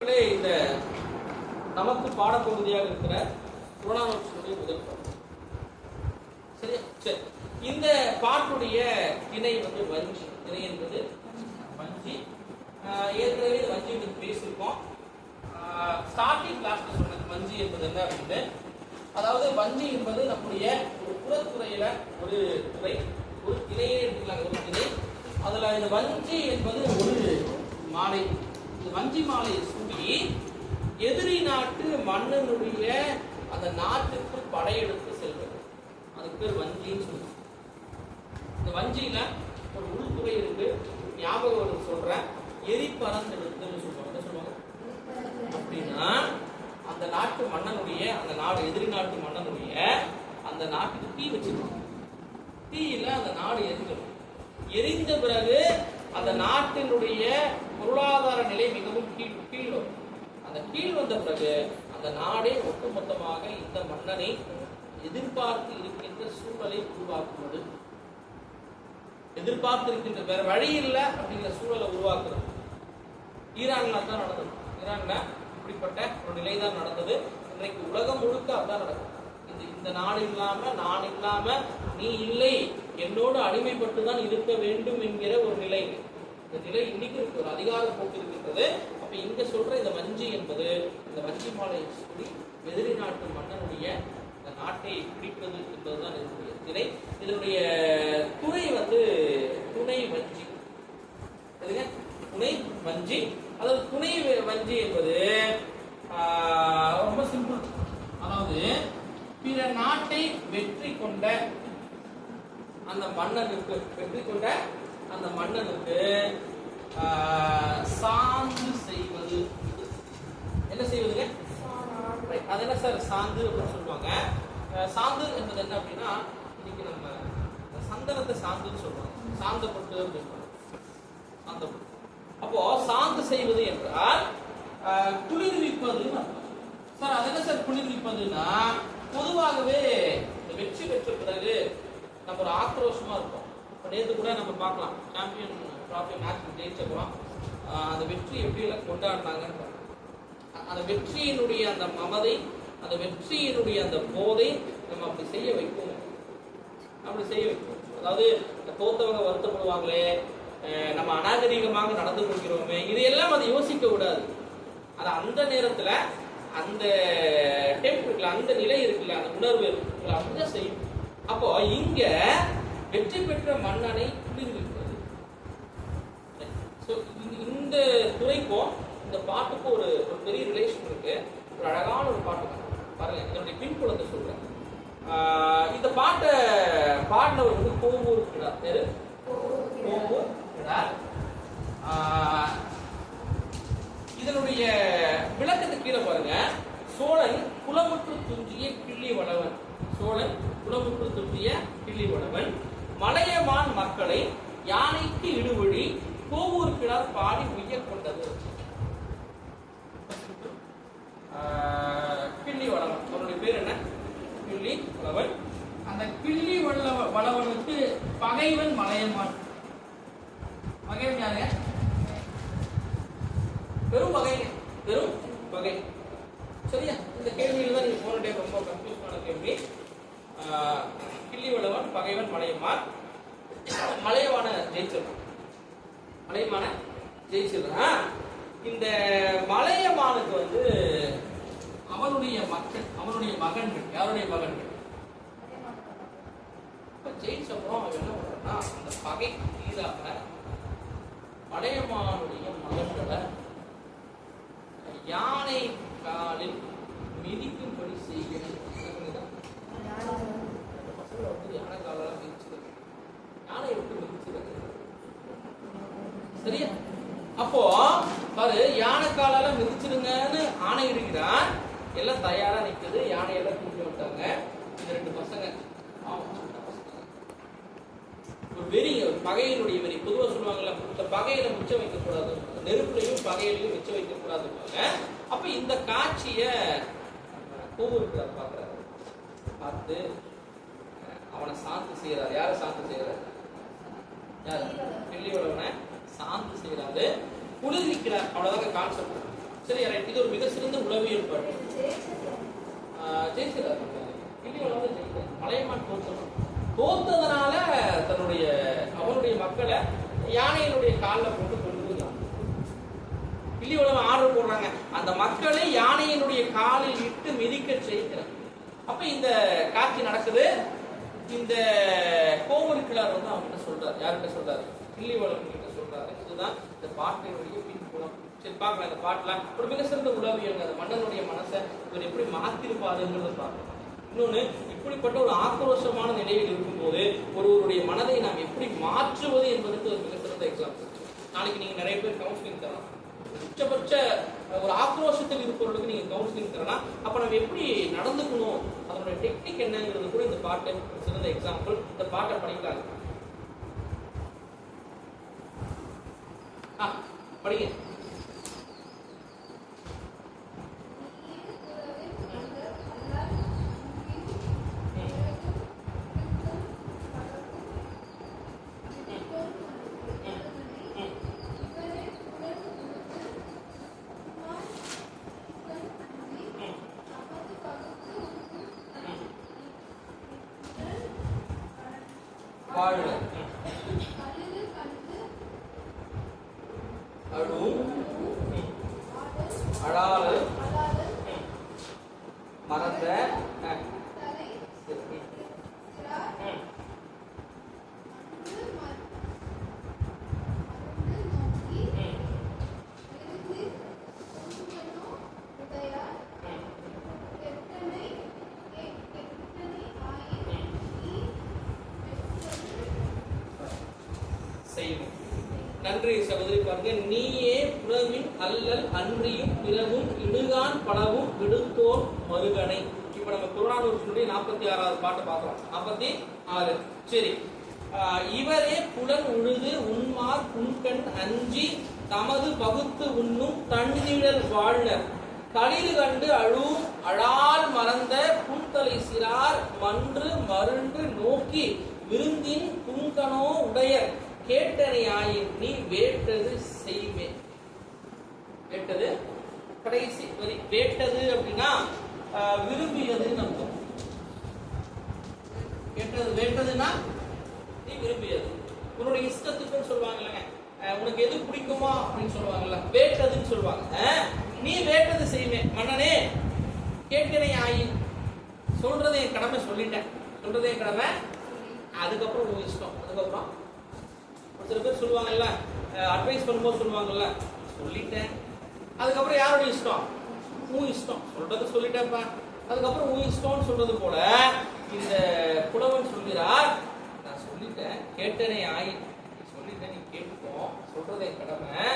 இந்த நமக்கு பாடப்பகுதியாக இருக்கிற புறநானூற்றினுடைய முதல் பாடம் சரியா சரி. இந்த பாட்டுடைய இணை வந்து வஞ்சி. திணை என்பது வஞ்சி. ஏற்கனவே இந்த வஞ்சி பற்றி பேசியிருக்கோம். ஸ்டார்டிங் கிளாஸ்ல சொன்னது வஞ்சி என்பது என்ன அப்படின்னு. அதாவது வஞ்சி என்பது நம்முடைய ஒரு புறத்துறையில ஒரு துறை ஒரு இணையே எடுத்துக்கலாம் ஒரு இணை அதுல இந்த வஞ்சி என்பது ஒரு மாலை வஞ்சி மாலையை சூடி எதிரி நாட்டு மன்னனுடைய அந்த நாட்டுக்கு படையெடுத்து செல்வது. அதுக்கு பேர் வஞ்சின்னு சொல்லுவாங்க. இந்த வஞ்சியில ஒரு உள்துறை இருக்கு. ஞாபகம் சொல்றேன். எரி பறந்தெடுத்துன்னு சொல்லுவாங்க. சொல்லுவாங்க? அப்படின்னா அந்த நாட்டு மன்னனுடைய அந்த நாடு எதிரி நாட்டு மன்னனுடைய அந்த நாட்டுக்கு தீ வச்சிருக்காங்க தீயில அந்த நாடு எரிஞ்சிடும். எரிந்த பிறகு அந்த நாட்டினுடைய பொருளாதார நிலை மிகவும் கீழ் கீழ் வரும் அந்த கீழ் வந்த பிறகு அந்த நாடே ஒட்டுமொத்தமாக இந்த மன்னனை எதிர்பார்த்து இருக்கின்ற சூழலை உருவாக்குவது. எதிர்பார்த்து இருக்கின்ற வேற வழி இல்லை அப்படிங்கிற சூழலை உருவாக்குறது. ஈரான்ல தான் நடந்தது. ஈரான்ல இப்படிப்பட்ட ஒரு நிலை தான் நடந்தது. இன்றைக்கு உலகம் முழுக்க அதான் நடக்குது. இது இந்த நாடு இல்லாம நான் இல்லாம நீ இல்லை என்னோடு அடிமைப்பட்டு தான் இருக்க வேண்டும் என்கிற ஒரு நிலை. இந்த நிலை இன்னைக்கு இருக்கு ஒரு அதிகார போக்கு இருக்கின்றது. அப்ப இங்க சொல்ற இந்த வஞ்சி என்பது இந்த வஞ்சி மாலை சொல்லி எதிரி நாட்டு மன்னனுடைய இந்த நாட்டை பிடிப்பது என்பதுதான் இதனுடைய நிலை. இதனுடைய துணை வந்து துணை வஞ்சி துணை வஞ்சி அதாவது துணை வஞ்சி என்பது ரொம்ப சிம்பிள் அதாவது பிற நாட்டை வெற்றி கொண்ட அந்த மன்னனுக்கு வெற்றி கொண்ட அந்த மன்னனுக்கு சாந்து செய்வது. என்ன செய்வதுங்க? அது என்ன சார்? சாந்து அப்படின்னு சொல்லுவாங்க. சாந்து என்பது என்ன அப்படின்னா இன்னைக்கு நம்ம சந்தனத்தை சாந்துன்னு சொல்றோம். சாந்தப்பட்டு அப்படின்னு சாந்த பொட்டு. அப்போ சாந்து செய்வது என்றால் குளிர்விப்பது சார் அது என்ன சார் குளிர்விப்பதுன்னா பொதுவாகவே இந்த வெற்றி பெற்ற பிறகு நம்ம ஒரு ஆக்ரோஷமா இருப்போம். இப்போ நேற்று கூட நம்ம பார்க்கலாம். சாம்பியன் ட்ராஃபி மேட்ச் ஜெயிச்சப்பறம் அந்த வெற்றி எப்படி கொண்டாடினாங்கன்னு அந்த வெற்றியினுடைய அந்த மமதை அந்த வெற்றியினுடைய அந்த போதை நம்ம அப்படி செய்ய வைக்கும் அப்படி செய்ய வைக்கும் அதாவது இந்த தோத்தவங்க வருத்தப்படுவாங்களே நம்ம அநாகரிகமாக நடந்து கொள்கிறோமே இதையெல்லாம் அதை யோசிக்க விடாது அது அந்த நேரத்தில் அந்த டெம்ப் இருக்குல்ல அந்த நிலை இருக்குல்ல அந்த உணர்வு இருக்குல்ல அப்படிதான் செய்யும். அப்போ இங்கே வெற்றி பெற்ற மன்னனை குளிர்விப்பது இந்த- இந்த துறைக்கும் இந்த பாட்டுக்கும் ஒரு ஒரு பெரிய ரிலேஷன் இருக்கு. ஒரு அழகான ஒரு பாட்டு பாருங்க இதனுடைய பின்புலத்தை சொல்றேன். இந்த பாட்டை பாடினவர் வந்து கோவூர் கிடார். பேரு? கோவூர் கிடார். இதனுடைய விளக்கத்தை கீழே பாருங்க. சோழன் குலமுற்று துஞ்சிய கிள்ளி வளவன் சோழன் குலமுற்று துஞ்சிய கிள்ளி வளவன் மலையமான் மக்களை யானைக்கு இடுவழி கோவூர் கிழார் பாடி உய்ய கொண்டது. கிள்ளி வளவன். அவனுடைய பேர் என்ன? கிள்ளி வளவன். அந்த கிள்ளி வளவ வளவனுக்கு பகைவன் மலையமான். பகைவன் யாருங்க பெரும் வகை பெரும் வகை சரியா இந்த கேள்வியில தான் நீங்க போன டைம் ரொம்ப கன்ஃபியூஷனான கேள்வி ஆஹ், கிள்ளிவளவன் பகைவன் மலையமான் மலையவான ஜெயிச்சிடறான் மலையமான என்னன்னா இந்த மலையமானுக்கு வந்து அவனுடைய மக்கள் அவனுடைய மகன்கள் யாருடைய மகன்கள்? இப்போ ஜெயிச்ச அப்புறம் அவன் என்ன பண்றான்னா அந்த பகை தீராக மலையமானுடைய மகன்களை யானை காலில் மிதிக்கும்படி செய்கிறேன் புரியுதா? அந்த பசங்களை வந்து யானை காலால மிதிச்சிருக்கு யானை விட்டு மிதிச்சிருக்கு சரியா அப்போ பாரு யானை காலால மிதிச்சிருங்கன்னு ஆணையிடுகிறான் எல்லாம் தயாரா நிக்குது. யானையெல்லாம் தூக்கி விட்டாங்க இந்த ரெண்டு பசங்க. ஒரு வெறி பகையினுடைய வெறி. பொதுவா சொல்லுவாங்கல்ல இந்த பகையில மிச்சம் வைக்க கூடாது நெருப்புலையும் பகையிலையும் மிச்சம் வைக்க கூடாதுப்பாங்க அப்ப இந்த காட்சிய கோவூருக்கிறார் பாக்குறாரு பார்த்து அவனை சாந்தி செய்யறாரு யாரை சாந்தி செய்யறாரு யாரு? வெள்ளியோடவனை சாந்தி செய்யறாரு குளிர்விக்கிறார். அவ்வளவுதாங்க கான்செப்ட் சரி ரைட் இது ஒரு மிக சிறந்த உளவியல் பாட்டு ஆஹ் மலையமான் தோற்றணும் தோத்ததுனால தன்னுடைய அவனுடைய மக்களை யானையினுடைய காலில் போட்டு கொண்டு போகிறான் பில்லி உலகம் ஆர்டர் போடுறாங்க. அந்த மக்களை யானையினுடைய காலில் இட்டு மிதிக்க செய்கிறார். அப்ப இந்த காட்சி நடக்குது. இந்த கோவில் கிளார் வந்து அவங்ககிட்ட சொல்றாரு. யார்கிட்ட சொல்றாரு? பில்லி உலகம் தான் இந்த பாட்டினுடைய பின்புலம். சரி பார்க்கலாம் இந்த பாட்டெல்லாம் ஒரு மிக சிறந்த உளவியல் அந்த மன்னனுடைய மனசை இவர் எப்படி மாத்திருப்பாருங்கிறத பார்க்கலாம். இன்னொன்னு இப்படிப்பட்ட ஒரு ஆக்ரோஷமான நிலையில் இருக்கும்போது ஒருவருடைய மனதை நாம் எப்படி மாற்றுவது என்பதற்கு ஒரு மிக சிறந்த எக்ஸாம்பிள் நாளைக்கு நீங்க நிறைய பேர் கவுன்சிலிங் தரலாம். உச்சபட்ச ஒரு ஆக்ரோஷத்தில் இருப்பவர்களுக்கு நீங்க கவுன்சிலிங் தரலாம். அப்ப நம்ம எப்படி நடந்துக்கணும்? அதனுடைய டெக்னிக் என்னங்கிறது கூட இந்த பாட்டு சிறந்த எக்ஸாம்பிள் இந்த பாட்டை படிக்கலாம் வாழ்க அழும் அழாறு மறந்த அஹ், சரி. ம். ம். செய்வோம் நன்றி சகோதரி நீயே புறவின் அல்லல் அன்றியும் பிறவும் இடுகான் பலவும் விடுத்தோர் மருகனை. இப்ப நம்ம புறநானூற்றினுடைய நாற்பத்தி ஆறாவது பாட்டு பார்க்கலாம். நாற்பத்தி ஆறு. சரி. ஆஹ் இவரே புலன் உழுது உண்மார் புன்கண் அஞ்சி தமது பகுத்து உண்ணும் தன்னிழல் வாழ்நர் களிறு கண்டு அழும் அழால் மறந்த புன்தலை சிறார் மன்று மருண்டு நோக்கி விருந்தின் புன்கனோ உடையர். கேட்டனையாயின் நீ வேட்டது செய்வே. வேட்டது? கடைசி வரி. வேட்டது அப்படின்னா விரும்பியதுன்னு அர்த்தம் கேட்டது வேட்டதுன்னா நீ விரும்பியது. உன்னுடைய இஷ்டத்துக்குன்னு சொல்லுவாங்க இல்லைங்க உனக்கு எது பிடிக்குமா அப்படின்னு சொல்லுவாங்கல்ல. வேட்டதுன்னு சொல்லுவாங்க. நீ வேட்டது செய்வே. மன்னனே கேட்கிறேன் ஆயின் சொல்றதை என் கடமை சொல்லிட்டேன். சொல்றதை என் கடமை? அதுக்கப்புறம் உன் இஷ்டம். அதுக்கப்புறம் ஒரு சில பேர் சொல்லுவாங்கல்ல அட்வைஸ் பண்ணும்போது சொல்லுவாங்கல்ல சொல்லிட்டேன். அதுக்கப்புறம் யாரோட இஷ்டம்? உன் இஷ்டம். சொல்றது சொல்லிட்டேன்ப்பா. அதுக்கப்புறம் உன் இஷ்டம்னு சொல்றது போல இந்த புலவன் சொல்கிறார் நான் சொல்லிட்டேன் கேட்டனே ஆயின் சொல்லிட்டேன் நீ கேட்டுக்கோ. சொல்றது என் கடமை.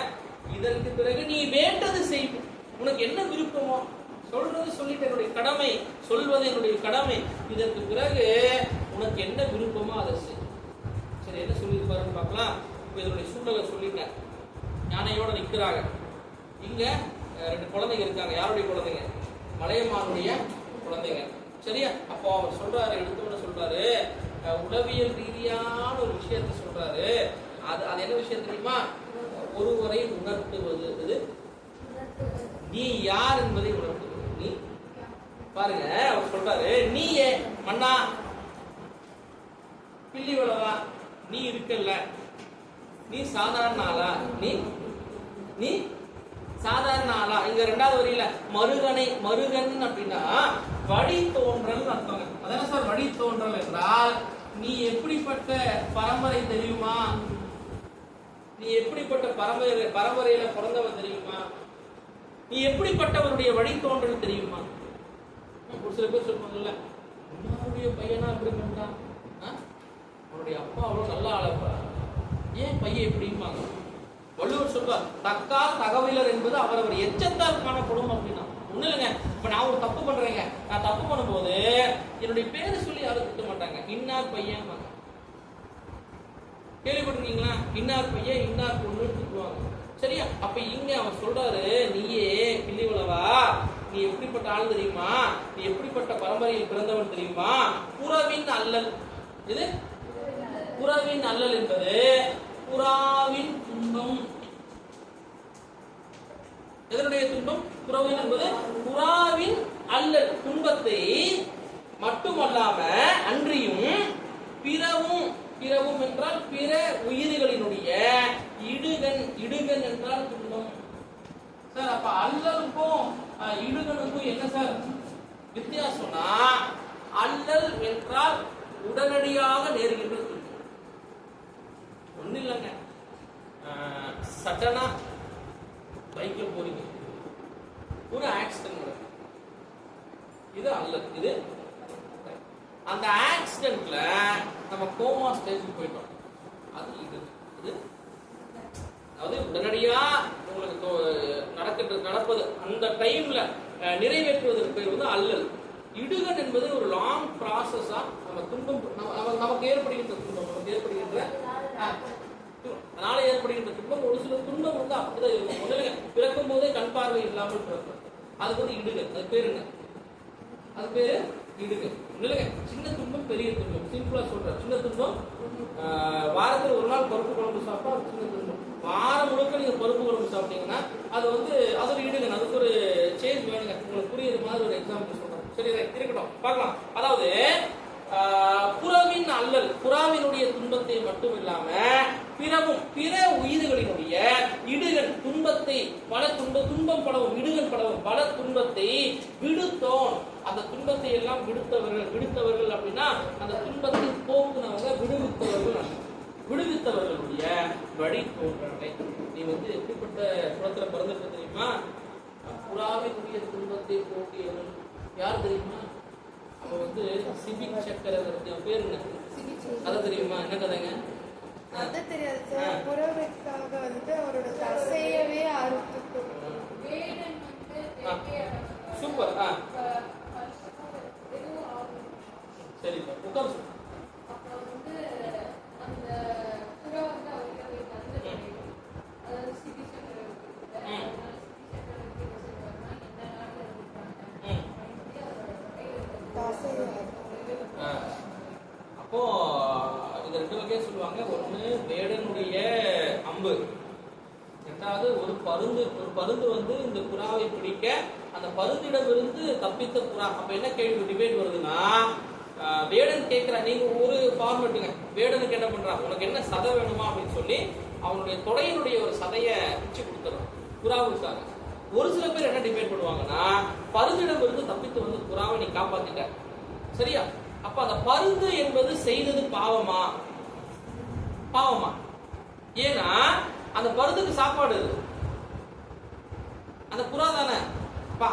இதற்கு பிறகு நீ வேண்டது செய் உனக்கு என்ன விருப்பமோ? சொல்றது சொல்லிட்டு என்னுடைய கடமை. சொல்வது என்னுடைய கடமை. இதற்கு பிறகு உனக்கு என்ன விருப்பமோ அதை செய். இதில் என்ன சொல்லியிருப்பாருன்னு பார்க்கலாம். இப்போ இதனுடைய சூழலை சொல்லிங்க. யானையோடு நிற்கிறாங்க. இங்க ரெண்டு குழந்தைங்க இருக்காங்க. யாருடைய குழந்தைங்க? மலையமானுடைய குழந்தைங்க. சரியா? அப்போ அவர் சொல்றாரு எடுத்தோட சொல்றாரு உளவியல் ரீதியான ஒரு விஷயத்தை சொல்றாரு. அது அது என்ன விஷயம் தெரியுமா? ஒருவரை உணர்த்துவது. இது? நீ யார் என்பதை உணர்த்துவது. நீ? பாருங்க அவர் சொல்றாரு நீயே மன்னா. பில்லி வளவா? நீ இருக்கல்ல. நீ சாதாரண ஆளா? நீ? நீ? சாதாரண ஆளா? இங்க ரெண்டாவது வரியில மருகனை மருகன் அப்படின்னா வழி தோன்றல் அர்த்தங்க. அதான சார் வழி தோன்றல் என்றால் நீ எப்படிப்பட்ட பரம்பரை தெரியுமா? நீ எப்படிப்பட்ட பரம்பரை பரம்பரையில பிறந்தவன் தெரியுமா? நீ எப்படிப்பட்டவருடைய வழித்தோன்றல் தெரியுமா? ஒரு சில பேர் சொல்லுவாங்கல்ல உன்னுடைய பையனா அப்படி பண்றான்? ஆ? அப்பா அவ்வளவு நல்லா ஆளப்பா ஏன் பையன் இப்படிம்பாங்க? வள்ளுவர் சொல்வார் தக்கால் தகவலர் என்பது அவரவர் எச்சத்தால் காணப்படும் அப்படின்னா. ஒண்ணு இல்லைங்க. இப்ப நான் ஒரு தப்பு பண்றேங்க. நான் தப்பு பண்ணும்போது என்னுடைய பேரை சொல்லி யாரும் திட்ட மாட்டாங்க. இன்னார் பையன் கேள்விப்பட்டிருக்கீங்களா? இன்னார் பையன் இன்னார் பொண்ணுன்னு திட்டுவாங்க. சரியா? அப்ப இங்க அவன் சொல்றாரு நீயே கிள்ளிவளவா நீ எப்படிப்பட்ட ஆள் தெரியுமா? நீ எப்படிப்பட்ட பரம்பரையில் பிறந்தவன் தெரியுமா? புறவின் அல்லல். இது புறவின் அல்லல் என்பது புறாவின் துன்பம். எதனுடைய துன்பம்? புறவின் என்பது புறாவின் அல்லல் துன்பத்தை மட்டுமல்லாம அன்றியும் பிறவும் பிறவும் என்றால் பிற உயிர்களினுடைய இடுகன் இடுகன் என்றால் துன்பம். சார் அப்ப அல்லலுக்கும் அஹ், இடுகனுக்கும் என்ன சார் வித்தியாசம்னா அல்லல் என்றால் உடனடியாக நேருகின்ற ஒன்றும் இல்லைங்க. சடனாக பைக்கில் போறீங்க. ஒரு ஆக்சிடென்ட் இது அல்ல இது அந்த ஆக்சிடென்ட்ல நம்ம கோமா ஸ்டேஜுக்கு போயிட்டோம். அது இது இது. அதாவது உடனடியா உங்களுக்கு தோ- நடக்கின்ற நடப்பது அந்த டைம்ல நிறைவேற்றுவதற்கு பேர் வந்து அல்லல். இடுகன் என்பது ஒரு லாங் ப்ராசஸா நம்ம துன்பம் நம்ம- நம்ம- நமக்கு ஏற்படுகின்ற துன்பம் நமக்கு ஏற்படுகின்ற அதனால ஏற்படுகின்ற துன்பம் ஒரு சில துன்பம் வந்து அப்படிதான் இருக்கும் முதல்ல பிறக்கும் போதே கண் பார்வை இல்லாமல் பிறக்கும். அதுக்கு வந்து இடுங்க அது பேருங்க என்ன? அது பேரு இடுங்க இல்லைங்க சின்ன துன்பம் பெரிய துன்பம். சிம்பிளா சொல்றேன். சின்ன துன்பம் ஆஹ், வாரத்துல ஒரு நாள் பருப்பு குழம்பு சாப்பிட்டா அது சின்ன துன்பம். வாரம் முழுக்க நீங்க பருப்பு குழம்பு சாப்பிட்டீங்கன்னா அது வந்து அது ஒரு இடுங்க அதுக்கு ஒரு சேஞ்ச் வேணுங்க. உங்களுக்கு புரியுற மாதிரி ஒரு எக்ஸாம்பிள் சொல்றேன். சரி இருக்கட்டும். பார்க்கலாம். அதாவது ஆஹ், அல்லல் புறாவினுடைய துன்பத்தை மட்டும் இல்லாம பிறவும் பிற உயிர்களினுடைய இடுகன் துன்பத்தை பல துன்ப துன்பம் படவும் இடுகன் படவும் பல துன்பத்தை விடுத்தோன் அந்த துன்பத்தை எல்லாம் விடுத்தவர்கள் விடுத்தவர்கள் அப்படின்னா அந்த துன்பத்தை போக்குனவங்க விடுவித்தவர்கள் விடுவித்தவர்களுடைய வழி தோன்றலை நீ வந்து எப்படிப்பட்ட குளத்துல பிறந்திருக்க தெரியுமா? புறாவினுடைய துன்பத்தை போக்கியவன் யார் தெரியுமா? அவன் வந்து சிபிக் சக்கரவர்த்தி. அவன் பேர் என்ன? கதை தெரியுமா? என்ன கதைங்க? அது தெரியாது சார். புறவைக்காக வந்து அவரோட தசையவே வேடனுக்கு என்ன பண்றான்? உனக்கு என்ன சதை வேணுமா அப்படின்னு சொல்லி அவனுடைய தொடையினுடைய ஒரு சதையை பிச்சு கொடுத்துறான் புறாவுக்காக ஒரு சில பேர் என்ன டிபேட் பண்ணுவாங்கன்னா பருந்திடம் இருந்து தப்பித்து வந்து புறாவை நீ காப்பாத்திட்ட. சரியா? அப்ப அந்த பருந்து என்பது செய்தது பாவமா? பாவமா. ஏன்னா அந்த பருந்துக்கு சாப்பாடு அந்த புறா தானே.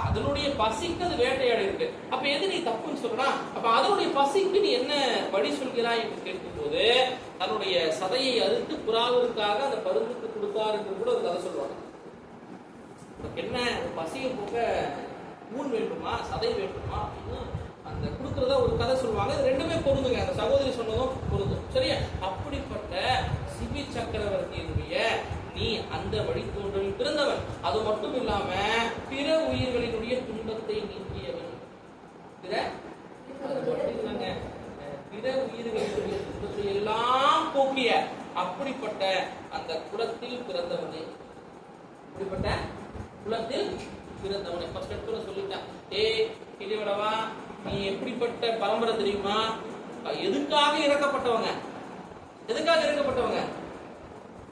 அதனுடைய பசிக்கு அது வேட்டையாடி இருக்கு. அப்ப எது நீ தப்புன்னு சொல்றா? அப்ப அதனுடைய பசிக்கு நீ என்ன வழி சொல்கிறாய் என்று கேட்கும்போது தன்னுடைய சதையை அறுத்து புறாவிற்காக அந்த பருந்துக்கு கொடுத்தார் என்று கூட ஒரு கதை சொல்லுவாங்க. என்ன பசியை போக ஊன் வேண்டுமா? சதை வேண்டுமா? அப்படின்னு அந்த கொடுக்கறத ஒரு கதை சொல்லுவாங்க. இது ரெண்டுமே பொருந்துங்க. அந்த சகோதரி சொன்னதும் பொருந்தும். சரியா? அப்படிப்பட்ட சிபி சக்கரவர்த்தியினுடைய நீ அந்த வழித்தோன்றல் பிறந்தவன். அது மட்டும் இல்லாம பிற உயிர்களினுடைய துன்பத்தை நீக்கியவன். பிற? பிற உயிர்களினுடைய துன்பத்தை எல்லாம் போக்கிய அப்படிப்பட்ட அந்த குலத்தில் பிறந்தவனே. இப்படிப்பட்ட குலத்தில் பிறந்தவனை. ஃபர்ஸ்ட் எடுத்துல சொல்லிட்டான் ஏய் கிளிவடவா நீ எப்படிப்பட்ட பரம்பரை தெரியுமா? எதுக்காக இறக்கப்பட்டவங்க? எதுக்காக இறக்கப்பட்டவங்க?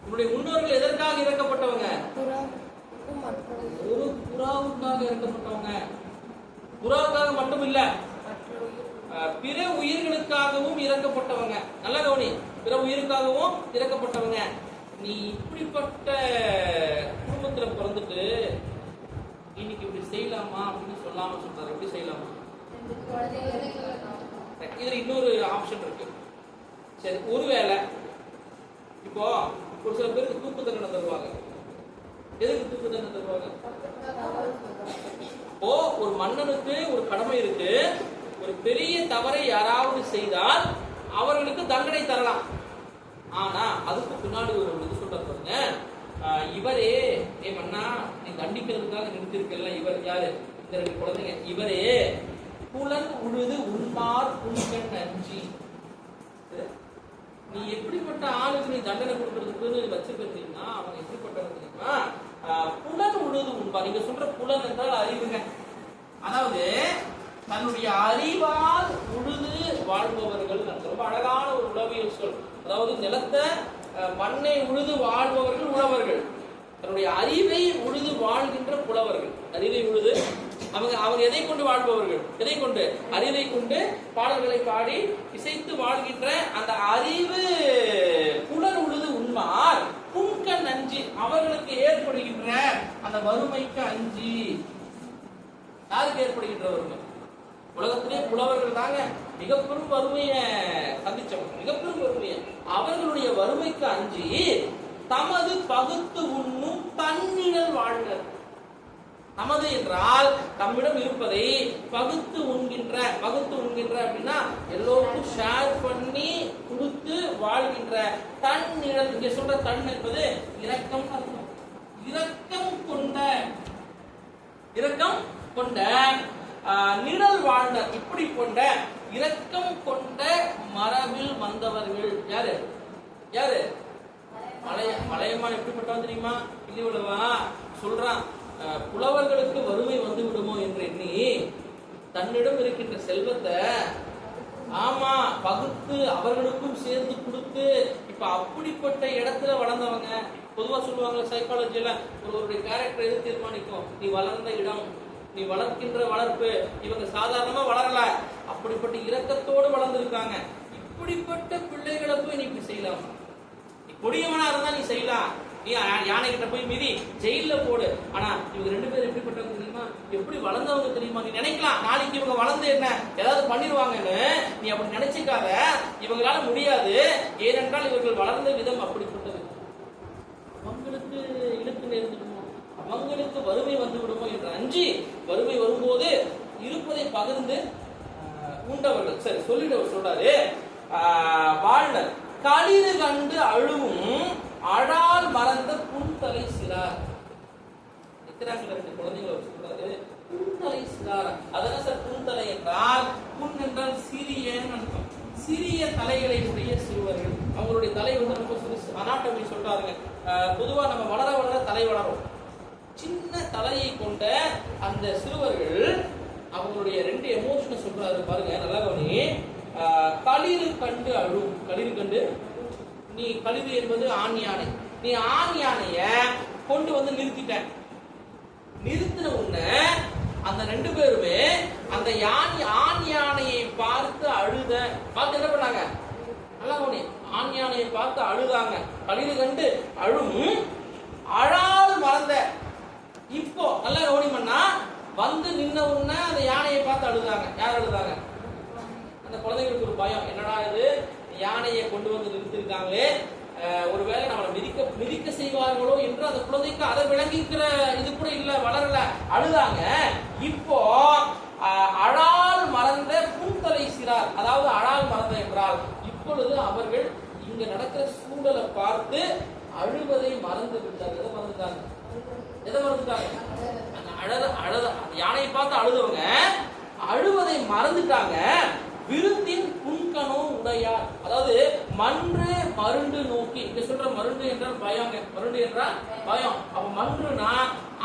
உன்னுடைய முன்னோர்கள் எதற்காக இறக்கப்பட்டவங்க? ஒரு புறாவுக்காக இறக்கப்பட்டவங்க. புறாவுக்காக மட்டும் இல்ல பிற உயிர்களுக்காகவும் இறக்கப்பட்டவங்க. நல்ல கவனி பிற உயிருக்காகவும் இறக்கப்பட்டவங்க. நீ இப்படிப்பட்ட குடும்பத்துல பிறந்துட்டு இன்னைக்கு இப்படி செய்யலாமா அப்படின்னு சொல்லாம சொல்றாரு. எப்படி செய்யலாமா? இதுல இன்னொரு ஆப்ஷன் இருக்கு. சரி ஒருவேளை இப்போ ஒரு சில பேருக்கு தூக்கு தண்டனை தருவாங்க. எதுக்கு தூக்கு தண்டனை தருவாங்க? இப்போ ஒரு மன்னனுக்கு ஒரு கடமை இருக்கு. ஒரு பெரிய தவறை யாராவது செய்தால் அவர்களுக்கு தண்டனை தரலாம். ஆனா அதுக்கு பின்னாடி ஒரு இது சொல்ற பாருங்க. ஆஹ் இவரே ஏ மன்னா நீ தண்டிக்கிறதுக்காக நிறுத்திருக்கல இவர் யாரு? இந்த ரெண்டு குழந்தைங்க. இவரே புலன் உழுது உண்மார் புண்கண் நஞ்சி. நீ எப்படிப்பட்ட ஆளுக்கு நீ தண்டனை கொடுக்கறதுக்குன்னு வச்சிருக்க தெரியுமா? அவன் எப்படிப்பட்டவன் தெரியுமா? புலன் உழுது உண்பா. நீங்க சொல்ற புலன் என்றால் அறிவுங்க. அதாவது தன்னுடைய அறிவால் உழுது வாழ்பவர்கள் ரொம்ப அழகான ஒரு உளவியல் சொல். அதாவது நிலத்தை மண்ணை உழுது வாழ்பவர்கள் உழவர்கள். தன்னுடைய அறிவை உழுது வாழ்கின்ற புலவர்கள். அறிவை உழுது அவங்க அவர் எதை கொண்டு வாழ்பவர்கள்? எதை கொண்டு? அறிவை கொண்டு பாடல்களை பாடி இசைத்து வாழ்கின்ற அந்த அறிவு. புலர் உழுது உண்மார். புண்க அஞ்சி அவர்களுக்கு ஏற்படுகின்ற அந்த வறுமைக்கு அஞ்சி. யாருக்கு ஏற்படுகின்ற வறுமை? உலகத்திலே புலவர்கள் தாங்க மிக பெரும் வறுமையை சந்திச்சவங்க. மிக பெரும் வறுமையை. அவர்களுடைய வறுமைக்கு அஞ்சி தமது பகுத்து உண்ணும் தன்னிழல் வாழ்கிறது நமது என்றால் தம்மிடம் இருப்பதை பகுத்து உண்கின்ற பகுத்து உண்கின்ற அப்படின்னா எல்லோருக்கும் ஷேர் பண்ணி கொடுத்து வாழ்கின்ற தன் நிழல். இங்க சொல்ற தன் என்பது இரக்கம் அர்த்தம். இரக்கம் கொண்ட இரக்கம் கொண்ட ஆஹ், நிழல் வாழ்ந்த இப்படி கொண்ட இரக்கம் கொண்ட மரபில் வந்தவர்கள் யாரு? யாரு? மலைய மலையம்மான் எப்படிப்பட்டவன் தெரியுமா? இல்லை விடவா சொல்றான். புலவர்களுக்கு வறுமை வந்து விடுமோ என்று எண்ணி தன்னிடம் இருக்கின்ற செல்வத்தை ஆமா பகுத்து அவர்களுக்கும் சேர்ந்து கொடுத்து இப்ப அப்படிப்பட்ட இடத்துல வளர்ந்தவங்க பொதுவா சொல்லுவாங்க சைக்காலஜில ஒருவருடைய கேரக்டர் எது தீர்மானிக்கும் நீ வளர்ந்த இடம் நீ வளர்க்கின்ற வளர்ப்பு இவங்க சாதாரணமா வளரல அப்படிப்பட்ட இரக்கத்தோடு வளர்ந்துருக்காங்க. இப்படிப்பட்ட பிள்ளைகளை போய் நீ இப்படி செய்யலாம். நீ கொடியவனா இருந்தா நீ செய்யலாம். நீ யானை கிட்ட போய் மீதி ஜெயில போடு. ஆனா இவங்க ரெண்டு பேரும் எப்படிப்பட்டவங்க தெரியுமா? எப்படி வளர்ந்தவங்க தெரியுமா? நீ நினைக்கலாம். நாளைக்கு இவங்க வளர்ந்து என்ன? ஏதாவது பண்ணிடுவாங்கன்னு நீ அப்படி நினைச்சுக்காத. இவங்களால முடியாது. ஏனென்றால் இவர்கள் வளர்ந்த விதம் அப்படிப்பட்டது. அவங்களுக்கு இழுத்து நேர்ந்துடுமோ? அவங்களுக்கு வறுமை வந்து விடுமோ என்று அஞ்சு வறுமை வரும்போது இருப்பதை பகிர்ந்து பூண்டவர்கள் உண்டவர்கள். சரி சொல்லிட்டு சொல்றாரு. ஆஹ், வாழ்னர் களிறு கண்டு அழுவும் அழால் மறந்த புன்தலை சிறார். எத்தனாங்க ரெண்டு குழந்தைங்களை அவர் புன்தலை சிறார். அதெல்லாம் சார் புன்தலை என்றால் புன் என்றால் சிறியன்னு அர்த்தம். சிறிய தலைகளை உடைய சிறுவர்கள். அவங்களுடைய தலை வந்து ரொம்ப சிறுசு அனாட்டமி சொல்றாருங்க. ஆஹ், பொதுவா நம்ம வளர வளர தலை வளரும். சின்ன தலையை கொண்ட அந்த சிறுவர்கள் அவங்களுடைய ரெண்டு எமோஷனை சொல்றாரு பாருங்க நல்லா கவனி. ஆஹ், களிறு கண்டு அழும். களிறு கண்டு நீ கழுது என்பது ஆண் யானை. நீ ஆண் யானைய கொண்டு வந்து நிறுத்திட்ட. நிறுத்தின உடனே அந்த ரெண்டு பேருமே அந்த யானை ஆண் யானையை பார்த்து அழுத. பார்த்து என்ன பண்ணாங்க? நல்லா கவனி ஆண் யானையை பார்த்து அழுதாங்க. கழுது கண்டு அழும். அழால் மறந்த. இப்போ நல்லா கவனி பண்ணா வந்து நின்ன உடனே அந்த யானையை பார்த்து அழுதாங்க. யார் அழுதாங்க? அந்த குழந்தைங்களுக்கு ஒரு பயம். என்னடா இது? யானையை கொண்டு வந்து நிறுத்திருக்காங்களே ஒருவேளை நம்மளை மிதிக்க மிதிக்க செய்வார்களோ என்று அந்த குழந்தைக்கு அதை விளங்கிக்கிற இது கூட இல்ல வளரல அழுதாங்க. இப்போ அழால் மறந்த பூத்தலை சிறார் அதாவது அழால் மறந்த என்றால் இப்பொழுது அவர்கள் இங்க நடக்கிற சூழலை பார்த்து அழுவதை மறந்து விட்டார் எதை மறந்துட்டாங்க? எதை மறந்துட்டாங்க? அழத அழத அந்த யானையை பார்த்து அழுதவங்க அழுவதை மறந்துட்டாங்க. விருந்தின் புன்கணோ உடையார். அதாவது மன்று மருண்டு நோக்கி. இங்க சொல்ற மருண்டு என்றால் பயம். மருண்டு என்றால் பயம். அப்ப மன்றுனா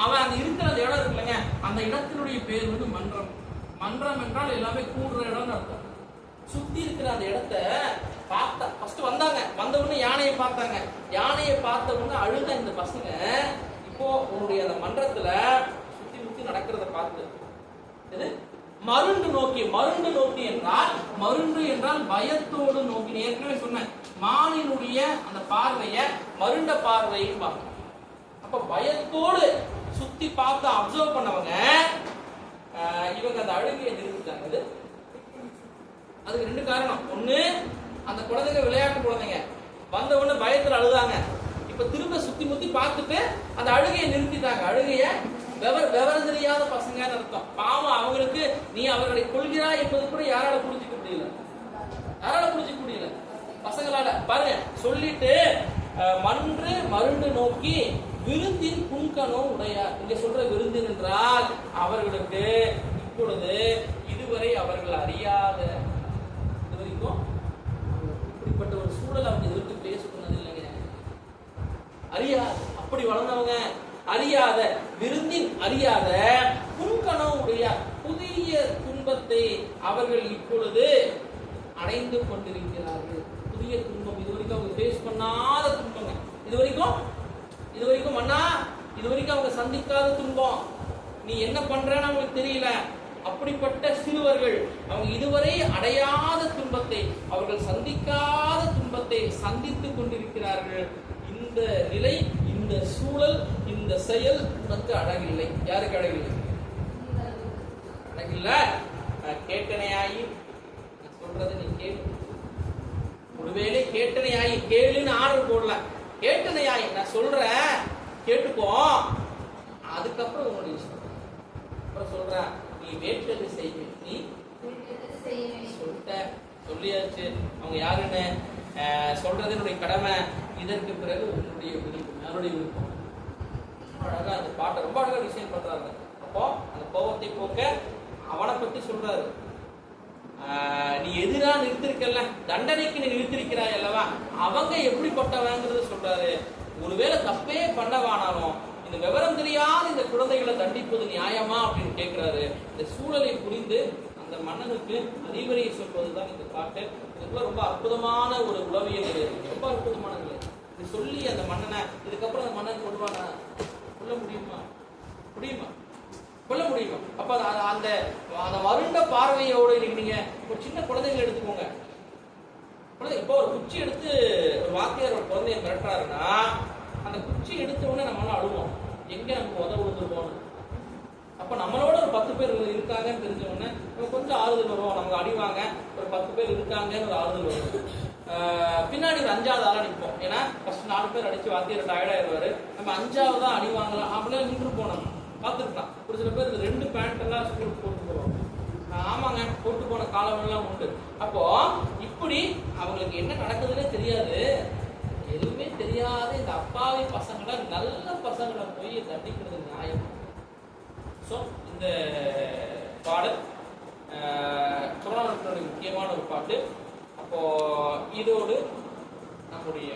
அவன் அந்த இருக்கிற அந்த இடம் இருக்குல்லங்க அந்த இடத்தினுடைய பேர் வந்து மன்றம். மன்றம் என்றால் எல்லாமே கூடுற இடம்னு அர்த்தம். சுத்தி இருக்கிற அந்த இடத்த பார்த்தா ஃபர்ஸ்ட் வந்தாங்க. வந்த உடனே யானையை பார்த்தாங்க. யானையை பார்த்த உடனே அழுத இந்த பசங்க இப்போ உன்னுடைய அந்த மன்றத்துல சுத்தி முத்தி நடக்கிறத பார்த்து. இது மருண்டு நோக்கி மருண்டு நோக்கி என்றால் மருண்டு என்றால் பயத்தோடு நோக்கி ஏற்கனவே சொன்னேன் மானினுடைய அந்த பார்வைய மருண்ட பார்வையும் அப்ப பயத்தோடு சுத்தி பார்த்து அப்சர்வ் பண்ணவங்க இவங்க அந்த அழுகையை நிறுத்திட்டாங்க. அது அதுக்கு ரெண்டு காரணம். ஒண்ணு அந்த குழந்தைங்க விளையாட்டு குழந்தைங்க வந்த உடனே பயத்துல அழுதாங்க. இப்ப திரும்ப சுத்தி முத்தி பார்த்துட்டு அந்த அழுகையை நிறுத்திட்டாங்க. அழுகைய விவரம் தெரியாத பசங்கன்னு அர்த்தம். பாவம் அவங்களுக்கு நீ அவர்களை கொள்கிறாய் என்பது கூட யாரால புரிஞ்சுக்க முடியல. யாரால புரிஞ்சுக்க முடியல? பசங்களால. பாருங்க சொல்லிட்டு மன்று மருண்டு நோக்கி விருந்தின் புன்கனோ உடையார். இங்க சொல்ற விருந்தின் என்றால் அவர்களுக்கு இப்பொழுது இதுவரை அவர்கள் அறியாத இது வரைக்கும் இப்படிப்பட்ட ஒரு சூழல் அவங்க எதிர்த்து பேச இல்லைங்க அறியாது அப்படி வளர்ந்தவங்க அறியாத விருந்தின் அறியாத புன்கனவுடைய புதிய துன்பத்தை அவர்கள் இப்பொழுது அடைந்து கொண்டிருக்கிறார்கள். புதிய துன்பம் இது வரைக்கும் அவங்க ஃபேஸ் பண்ணாத துன்பங்க. இது வரைக்கும் இது வரைக்கும் அண்ணா இது வரைக்கும் அவங்க சந்திக்காத துன்பம். நீ என்ன பண்றன்னு அவங்களுக்கு தெரியல. அப்படிப்பட்ட சிறுவர்கள் அவங்க இதுவரை அடையாத துன்பத்தை அவர்கள் சந்திக்காத துன்பத்தை சந்தித்துக் கொண்டிருக்கிறார்கள். இந்த நிலை இந்த சூழல் இந்த செயல் உனக்கு அழகில்லை யாருக்கு அழகில்லை அழகில்ல நான் கேட்டனையாயி நான் சொல்றதை நீ கேளு. ஒருவேளை கேட்டனையாயி கேளுன்னு ஆர்டர் போடல. கேட்டனையாயி நான் சொல்றேன். கேட்டுக்கோ. அதுக்கப்புறம் உன்னுடைய இஷ்டம் அப்புறம் சொல்றேன் நீ வேட்டது செய்ய நீ சொல்லிட்ட. சொல்லியாச்சு. அவங்க யாருன்னு சொல்றது என்னுடைய கடமை. இதற்கு பிறகு உன்னுடைய விருப்பம் யாருடைய விருப்பம் அழகா அந்த பாட்டை ரொம்ப அழகா டிசைன் பண்றாங்க அப்போ அந்த கோபத்தை போக்க அவனை பத்தி சொல்றாரு. நீ எதிரா நிறுத்திருக்கல தண்டனைக்கு நீ நிறுத்திருக்கிறாய் அல்லவா? அவங்க எப்படிப்பட்டவங்கிறது சொல்றாரு. ஒருவேளை தப்பே பண்ணவானாலும் இந்த விவரம் தெரியாத இந்த குழந்தைகளை தண்டிப்பது நியாயமா அப்படின்னு கேட்கிறாரு இந்த சூழலை புரிந்து அந்த மன்னனுக்கு அறிவுரையை சொல்வதுதான் இந்த பாட்டு. இதுக்குள்ள ரொம்ப அற்புதமான ஒரு உளவியல் ரொம்ப ரொம்ப அற்புதமானது இது சொல்லி அந்த மன்னனை இதுக்கப்புறம் அந்த மன்னன் கொள்வானா கொல்ல முடியுமா? முடியுமா? கொல்ல முடியுமா? அப்ப அந்த அந்த வருண்ட பார்வையோடு இன்னைக்கு நீங்க ஒரு சின்ன குழந்தைங்க எடுத்துக்கோங்க. குழந்தை இப்போ ஒரு குச்சி எடுத்து ஒரு வாத்தியார் ஒரு குழந்தைய மிரட்டுறாருன்னா அந்த குச்சி எடுத்த உடனே நம்மளால அழுவோம். எங்க நமக்கு உதவு விழுந்துருவோம்னு அப்ப நம்மளோட ஒரு பத்து பேர் இருக்காங்கன்னு தெரிஞ்ச உடனே நம்ம கொஞ்சம் ஆறுதல் வரும் நமக்கு அடிவாங்க ஒரு பத்து பேர் இருக்காங்கன்னு ஒரு ஆறுதல் வரும் பின்னாடி ஒரு அஞ்சாவது ஆளாக நிற்போம் ஏன்னா ஃபர்ஸ்ட் நாலு பேர் அடிச்சு வாத்தியார் டயர்டாயிருவாரு நம்ம அஞ்சாவதா அடி வாங்கலாம். அப்படியே நின்று போனோம் பார்த்துருக்கலாம். ஒரு சில பேர் ரெண்டு பேண்ட் எல்லாம் ஸ்கூலுக்கு போட்டு போவாங்க ஆமாங்க. போட்டு போன காலமெல்லாம் உண்டு. அப்போ இப்படி அவங்களுக்கு என்ன நடக்குதுன்னே தெரியாது. எதுவுமே தெரியாத இந்த அப்பாவி பசங்களை நல்ல பசங்களை போய் தண்டிக்கிறது நியாயம். ஸோ இந்த பாடல் புறநானூற்றுடைய முக்கியமான ஒரு பாட்டு. இப்போ இதோடு நம்முடைய